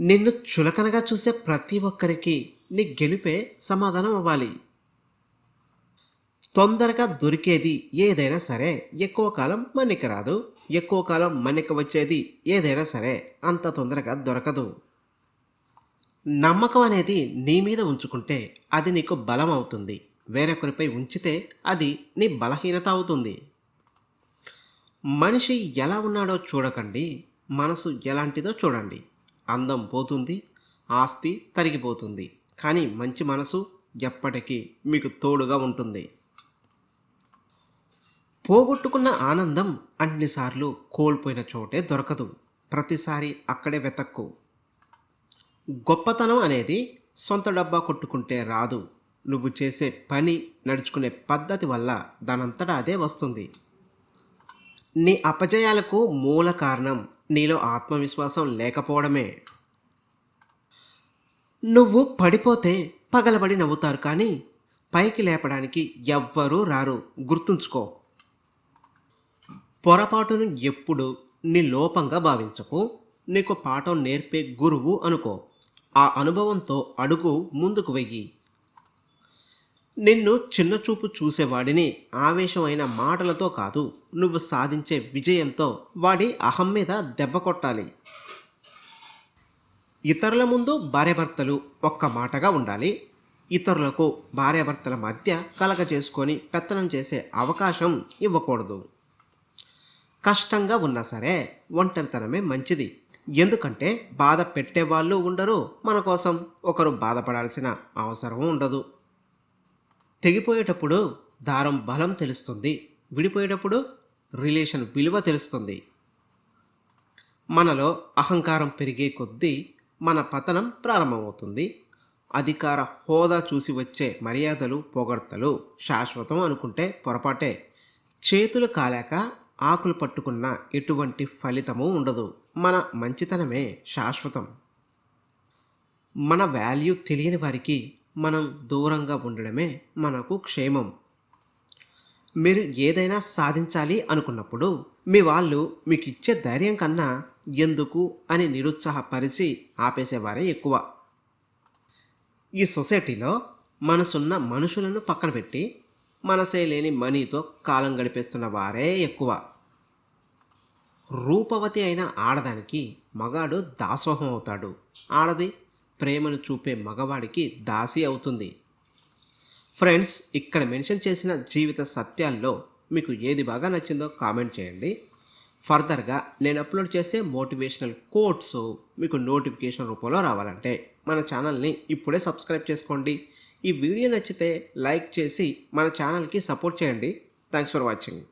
నిన్ను చులకనగా చూసే ప్రతి ఒక్కరికి నీ గెలిపే సమాధానం అవ్వాలి. తొందరగా దొరికేది ఏదైనా సరే ఎక్కువ కాలం మన్నిక రాదు. ఎక్కువ కాలం మన్నిక వచ్చేది ఏదైనా సరే అంత తొందరగా దొరకదు. నమ్మకం అనేది నీ మీద ఉంచుకుంటే అది నీకు బలం అవుతుంది. వేరొకరిపై ఉంచితే అది నీ బలహీనత అవుతుంది. మనిషి ఎలా ఉన్నాడో చూడకండి. మనసు ఎలాంటిదో చూడండి. అందం పోతుంది ఆస్తి తరిగిపోతుంది. కానీ మంచి మనసు ఎప్పటికీ మీకు తోడుగా ఉంటుంది. పోగొట్టుకున్న ఆనందం అన్నిసార్లు కోల్పోయిన చోటే దొరకదు. ప్రతిసారి అక్కడే వెతక్కు. గొప్పతనం అనేది సొంత డబ్బా కొట్టుకుంటే రాదు. నువ్వు చేసే పని నడుచుకునే పద్ధతి వల్ల దానంతటా అదే వస్తుంది. నీ అపజయాలకు మూల కారణం నీలో ఆత్మవిశ్వాసం లేకపోవడమే. నువ్వు పడిపోతే పగలబడి నవ్వుతారు కానీ పైకి లేపడానికి ఎవ్వరూ రారు. గుర్తుంచుకో. పొరపాటును ఎప్పుడు నీ లోపంగా భావించకు. నీకు పాఠం నేర్పే గురువు అనుకో. ఆ అనుభవంతో అడుగు ముందుకు వెయ్యి. నిన్ను చిన్నచూపు చూసేవాడిని ఆవేశమైన మాటలతో కాదు. నువ్వు సాధించే విజయంతో వాడి అహం మీద దెబ్బ కొట్టాలి. ఇతరుల ముందు భార్యాభర్తలు ఒక్క మాటగా ఉండాలి. ఇతరులకు భార్యాభర్తల మధ్య కలగ చేసుకొని పెత్తనం చేసే అవకాశం ఇవ్వకూడదు. కష్టంగా ఉన్నా సరే ఒంటరితనమే మంచిది. ఎందుకంటే బాధ పెట్టేవాళ్ళు ఉండరు. మన కోసం ఒకరు బాధపడాల్సిన అవసరం ఉండదు. తెగిపోయేటప్పుడు దారం బలం తెలుస్తుంది. విడిపోయేటప్పుడు రిలేషన్ విలువ తెలుస్తుంది. మనలో అహంకారం పెరిగే కొద్దీ మన పతనం ప్రారంభమవుతుంది. అధికార హోదా చూసి వచ్చే మర్యాదలు పొగడ్తలు శాశ్వతం అనుకుంటే పొరపాటే. చేతులు కాలాక ఆకులు పట్టుకున్న ఎటువంటి ఫలితము ఉండదు. మన మంచితనమే శాశ్వతం. మన వాల్యూ తెలియని వారికి మనం దూరంగా ఉండడమే మనకు క్షేమం. మీరు ఏదైనా సాధించాలి అనుకున్నప్పుడు మీ వాళ్ళు మీకు ఇచ్చే ధైర్యం కన్నా ఎందుకు అని నిరుత్సాహపరిచి ఆపేసేవారే ఎక్కువ. ఈ సొసైటీలో మనసున్న మనుషులను పక్కన పెట్టి మనసే లేని మనీతో కాలం గడిపేస్తున్న వారే ఎక్కువ. రూపవతి అయిన ఆడదానికి మగాడు దాసోహం అవుతాడు. ఆడది ప్రేమను చూపే మగవాడికి దాసి అవుతుంది. ఫ్రెండ్స్ ఇక్కడ మెన్షన్ చేసిన జీవిత సత్యాల్లో మీకు ఏది బాగా నచ్చిందో కామెంట్ చేయండి. ఫర్దర్గా నేను అప్లోడ్ చేసే మోటివేషనల్ కోట్స్ మీకు నోటిఫికేషన్ రూపంలో రావాలంటే మన ఛానల్ని ఇప్పుడే సబ్స్క్రైబ్ చేసుకోండి. ఈ వీడియో నచ్చితే లైక్ చేసి మన ఛానల్కి సపోర్ట్ చేయండి. Thanks for watching.